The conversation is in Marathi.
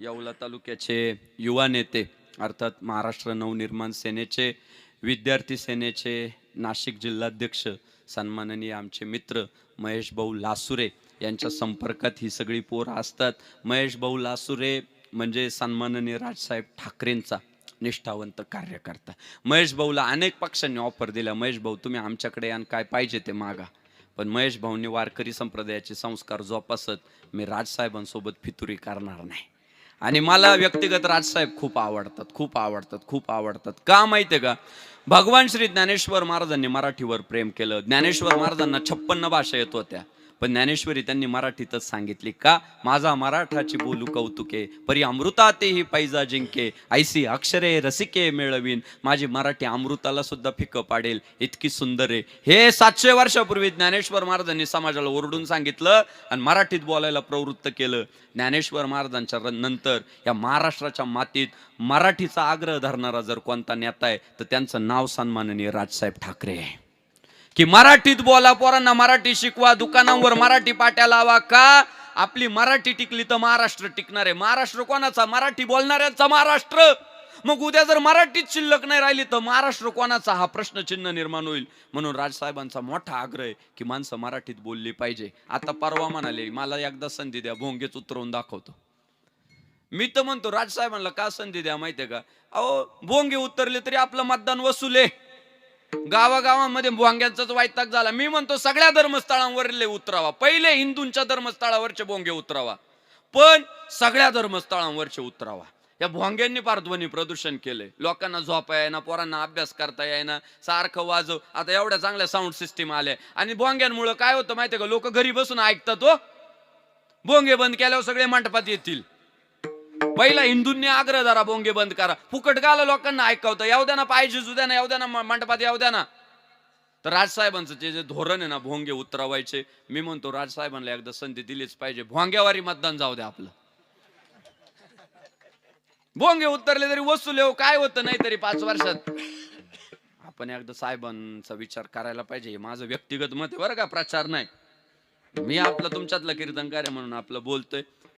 येवला तालुक्याचे युवा नेते अर्थात महाराष्ट्र नवनिर्माण सेनेचे विद्यार्थी सेनेचे नाशिक जिल्हाध्यक्ष सन्माननीय आमचे मित्र महेश भाऊ लासुरे यांच्या संपर्कात ही सगळी पोरं असतात. महेश भाऊ लासुरे म्हणजे सन्माननीय राजसाहेब ठाकरेंचा निष्ठावंत कार्यकर्ता. महेश भाऊला अनेक पक्षांनी ऑफर दिल्या. महेश भाऊ तुम्ही आमच्याकडे यान काय पाहिजे ते मागा. पण महेश भाऊंनी वारकरी संप्रदायाचे संस्कार जोपासत मी राजसाहेबांसोबत फितुरी करणार नाही. आणि मला व्यक्तिगत राजसाहेब खूप आवडतात खूप आवडतात खूप आवडतात. का माहितीये का? भगवान श्री ज्ञानेश्वर महाराजांनी मराठीवर प्रेम केलं. ज्ञानेश्वर महाराजांना छप्पन्न भाषा येत होत्या. पण ज्ञानेश्वरी त्यांनी मराठीतच सांगितली का? माझा मराठाची बोलू कौतुके परी अमृता तेही पैजा जिंके ऐसी अक्षरे रसिके मिळवीन माझी मराठी अमृताला सुद्धा फिकं पाडेल इतकी सुंदर आहे. हे सातशे वर्षापूर्वी ज्ञानेश्वर महाराजांनी समाजाला ओरडून सांगितलं आणि मराठीत बोलायला प्रवृत्त केलं. ज्ञानेश्वर महाराजांच्या नंतर या महाराष्ट्राच्या मातीत मराठीचा आग्रह धरणारा जर कोणता नेता आहे तर त्यांचं नाव सन्माननीय राजसाहेब ठाकरे आहे. की मराठीत बोला पोरांना मराठी शिकवा दुकानांवर मराठी पाट्या लावा का? आपली मराठी टिकली तर महाराष्ट्र टिकणार आहे. महाराष्ट्र कोणाचा? मराठी बोलणाऱ्यांचा महाराष्ट्र. मग उद्या जर मराठीत शिल्लक नाही राहिली तर महाराष्ट्र कोणाचा? हा प्रश्नचिन्ह निर्माण होईल. म्हणून राजसाहेबांचा मोठा आग्रह आहे की माणसं मराठीत बोलली पाहिजे. आता परवा म्हणाले मला एकदा संधी द्या भोंगेच उतरवून दाखवतो. मी तर म्हणतो राजसाहेबांना का संधी द्या माहितीये का? अहो भोंगे उतरले तरी आपलं मतदान वसूल आहे. गावागावांमध्ये भोंग्यांचाच वायताक झाला. मी म्हणतो सगळ्या धर्मस्थळांवरले उतरावा. पहिले हिंदूंच्या धर्मस्थळावरचे भोंगे उतरावा. पण सगळ्या धर्मस्थळांवरचे उतरावा. या भोंग्यांनी फार ध्वनी प्रदूषण केलंय. लोकांना झोपा येईना पोरांना अभ्यास करता येईना सारखं वाजव. आता एवढ्या चांगल्या साऊंड सिस्टीम आल्या. आणि भोंग्यांमुळे काय होतं माहितीये का? लोक घरी बसून ऐकतात हो. भोंगे बंद केल्यावर सगळे मंडपात येतील. पहिला हिंदूंनी आग्रह धरा बोंगे बंद करा. फुकट गाला लोकांना ऐकवतं. येऊ द्या ना पाहिजे जुद्या ना येऊ द्या ना मंडपात येऊ द्या ना. तर राजसाहेबांचं जे जे धोरण आहे ना भोंगे उतरवायचे. मी म्हणतो राजसाहेबांना एकदा संधी दिलीच पाहिजे. भोंग्यावारी मतदान जाऊ द्या आपलं. भोंगे उतरले तरी वसूल येऊ. काय होतं नाही तरी पाच वर्षात. आपण एकदा साहेबांचा विचार करायला पाहिजे. हे माझं व्यक्तिगत मत आहे बरं का प्रचार नाही. मी आपलं तुमच्यातलं कीर्तनकार आहे म्हणून आपलं बोलतोय.